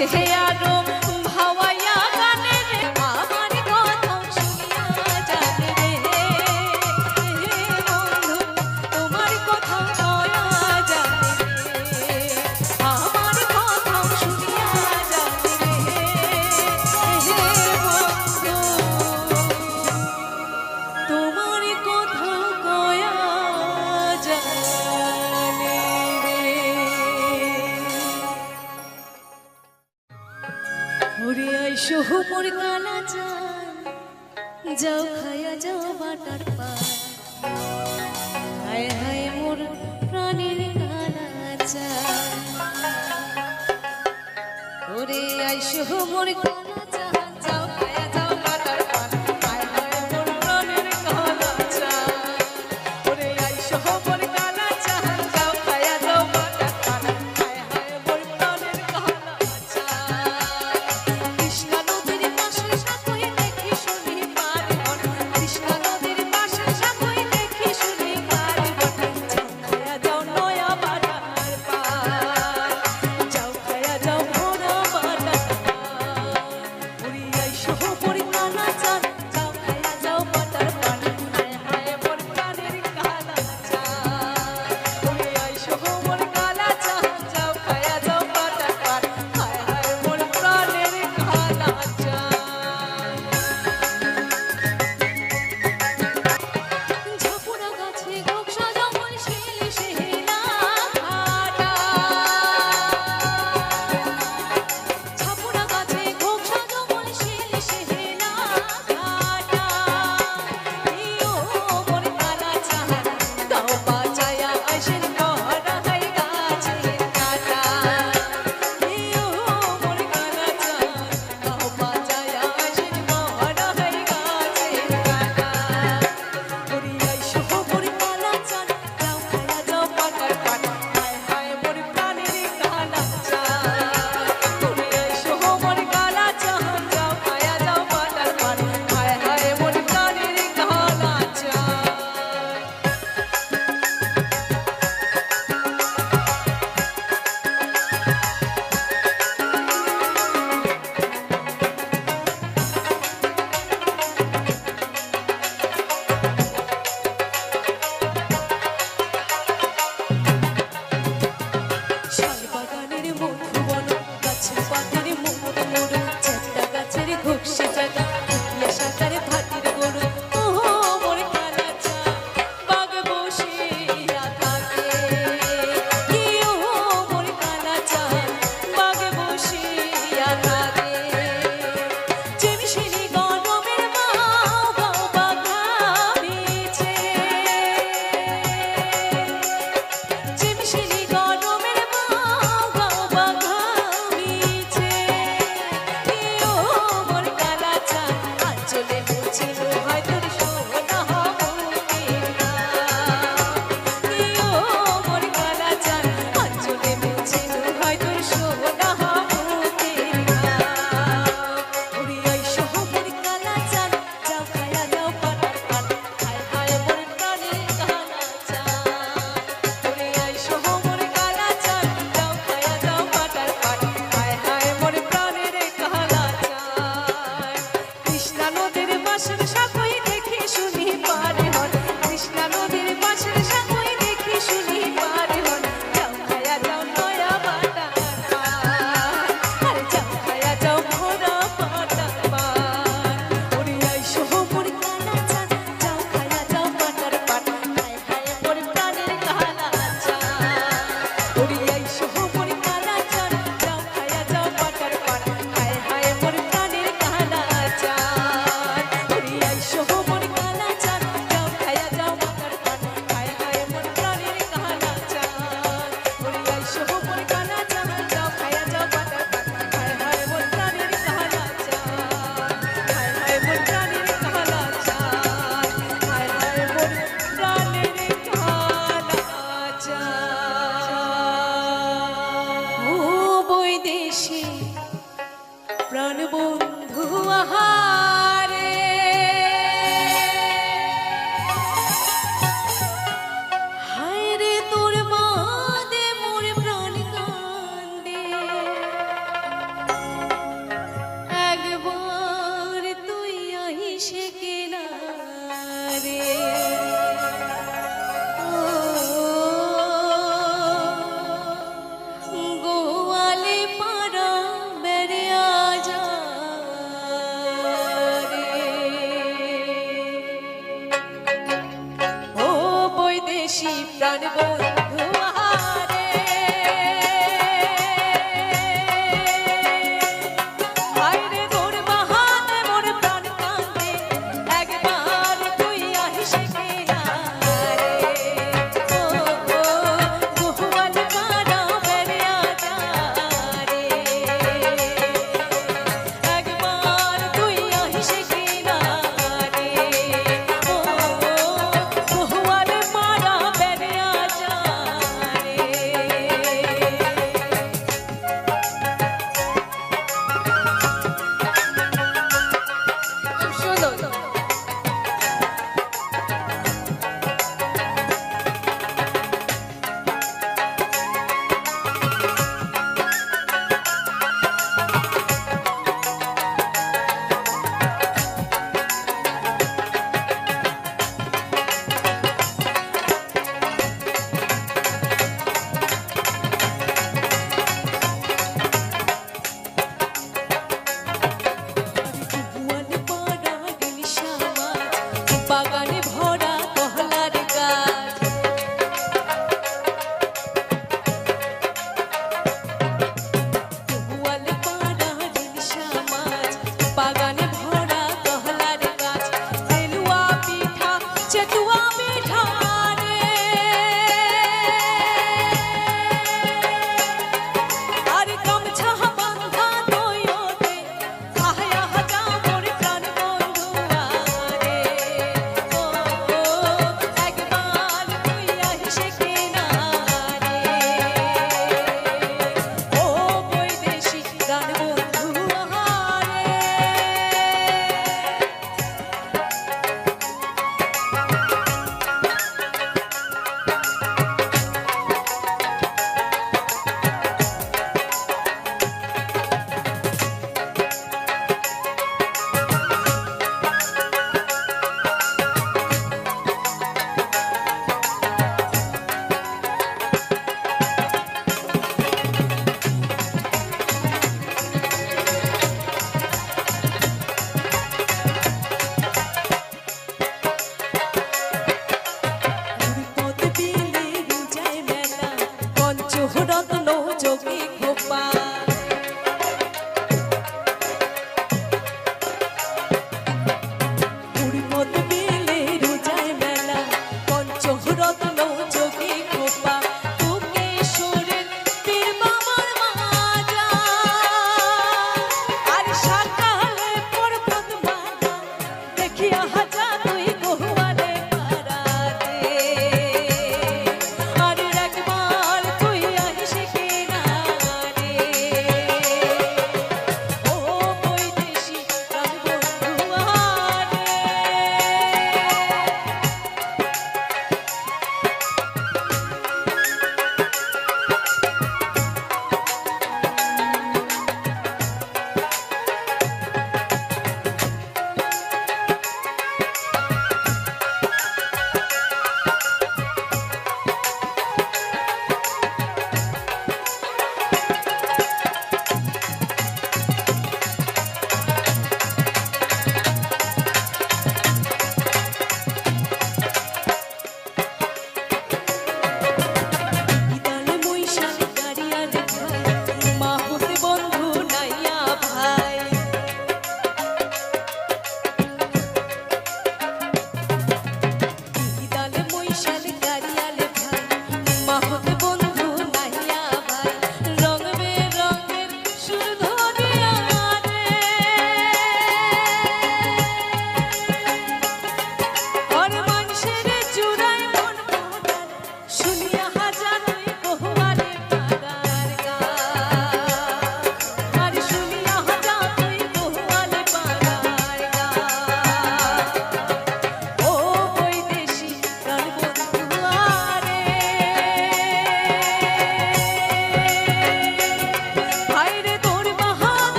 చేసేయాను আইসো মোর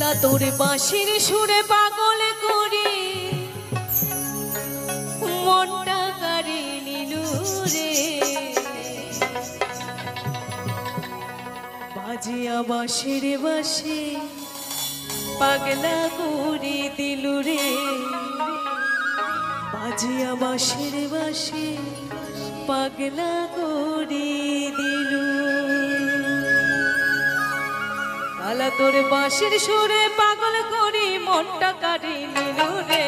ভোলা তোর বাঁশির সুরে পাগল করে। মনটা কারে নিল রে। বাজিয়া বাঁশির বাসে পাগলা করে দিল রে। বাজিয়া বাঁশির বাসে পাগলা করে শালা তোর বাঁশের সুরে পাগল করি মনটা কাটি নিল রে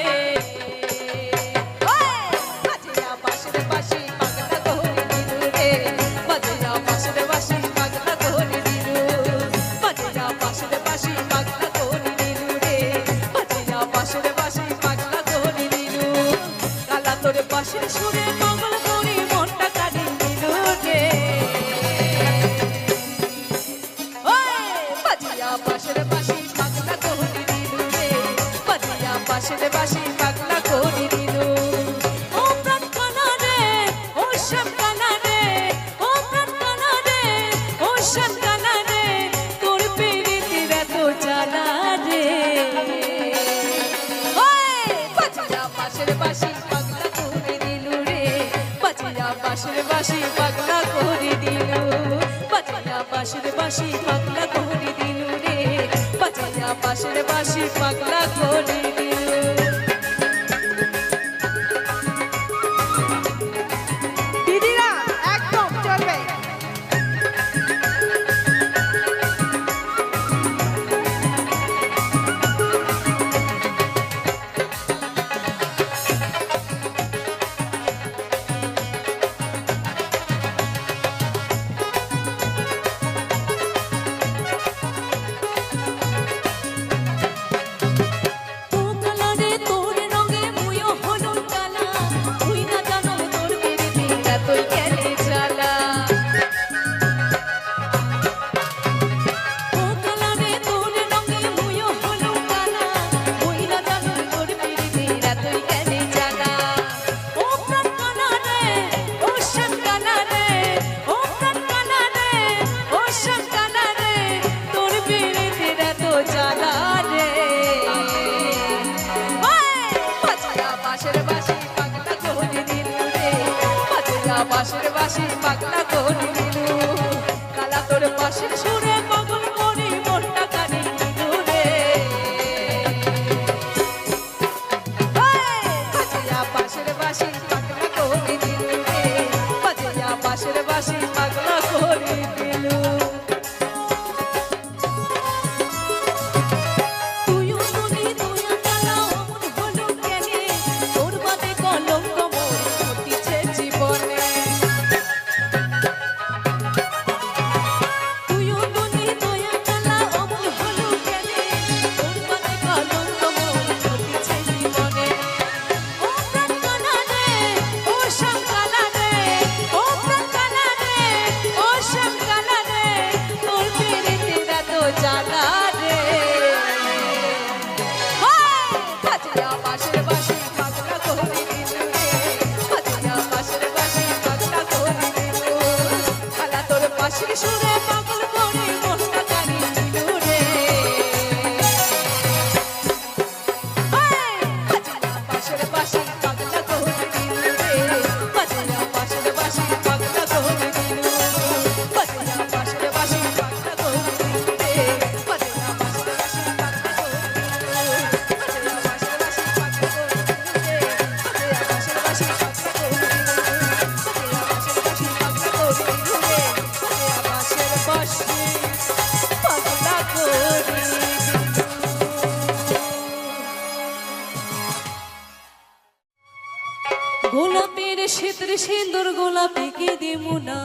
সিন্দুর গোলাপে কে দেবো না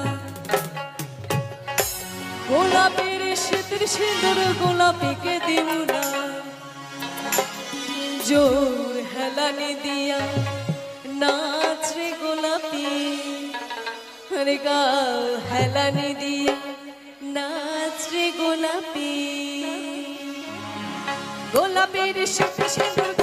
গোলাপের শীতের সিন্দুর গোলাপে কে দেবো না জোর হেলানি দিয়া নাচ রে গোলাপি। আরে গাও হেলানি দিয়া নাচ রে গোলাপি। গোলাপের শীতের সিন্দুর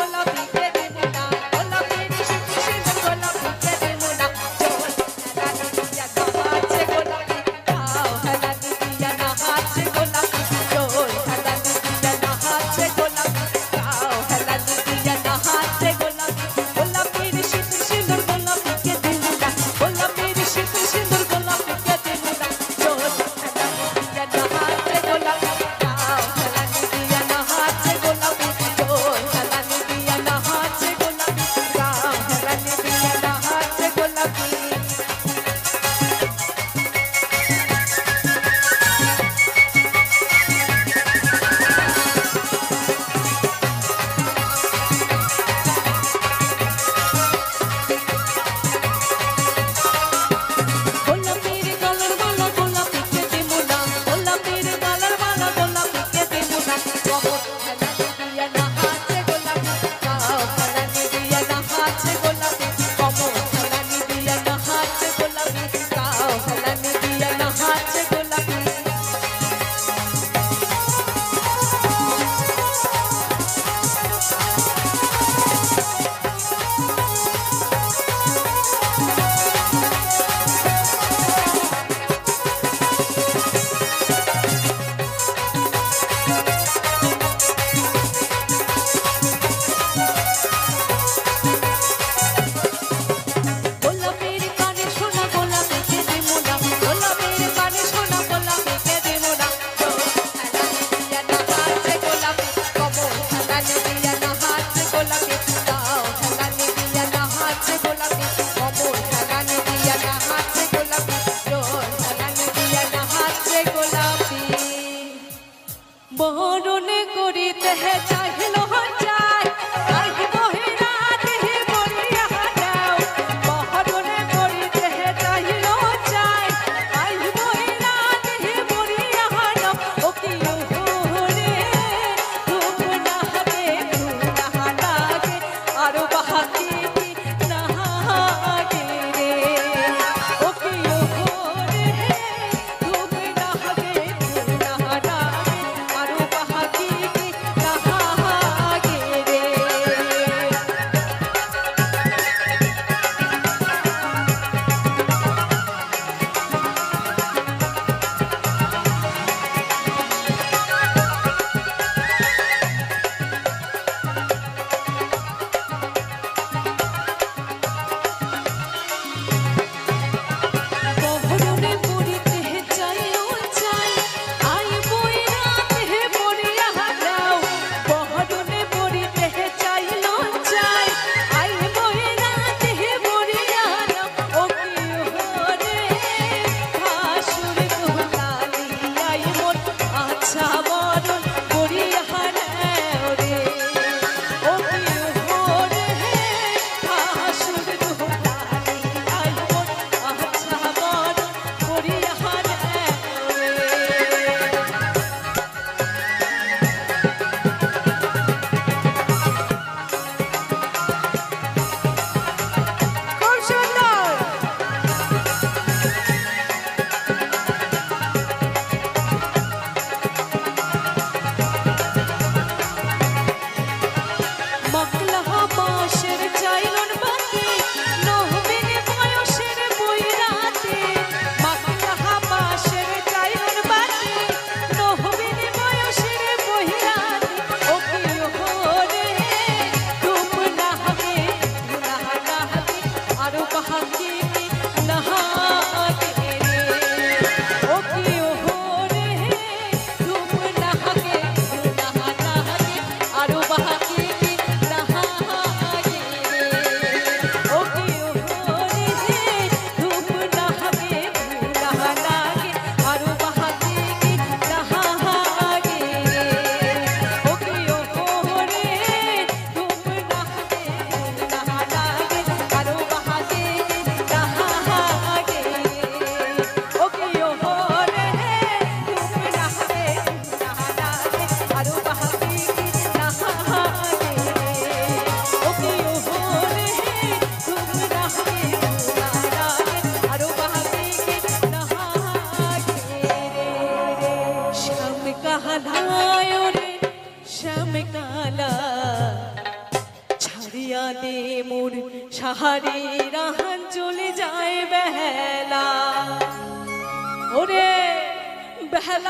head. To-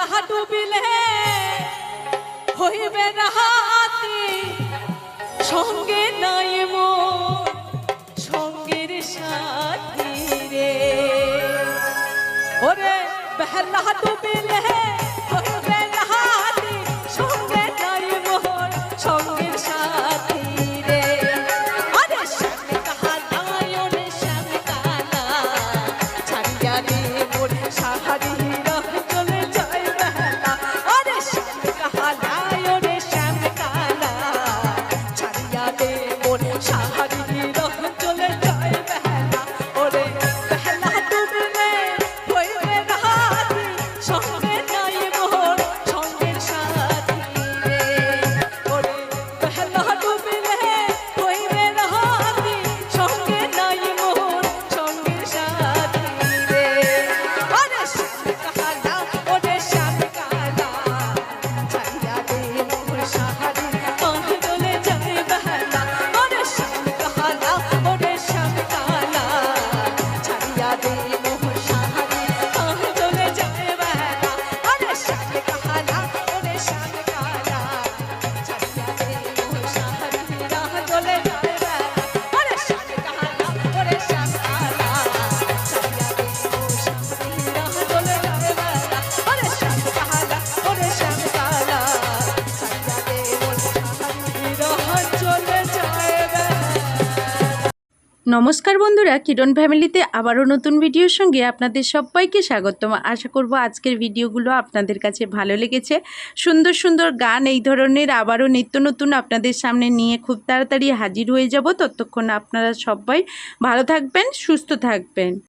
রাহা ডুবিলে হইবে রাহাতি। সঙ্গে নাই মো সঙ্গের সাথী রে। ওরে বেহার ডুবিলে নমস্কার বন্ধুরা, কিরণ ফ্যামিলিতে আবারও নতুন ভিডিওর সঙ্গে আপনাদের সবাইকে স্বাগতম। আশা করব আজকের ভিডিওগুলো আপনাদের কাছে ভালো লেগেছে। সুন্দর সুন্দর গান এই ধরনের আবারও নিত্য নতুন আপনাদের সামনে নিয়ে খুব তাড়াতাড়ি হাজির হয়ে যাব। ততক্ষণ আপনারা সবাই ভালো থাকবেন, সুস্থ থাকবেন।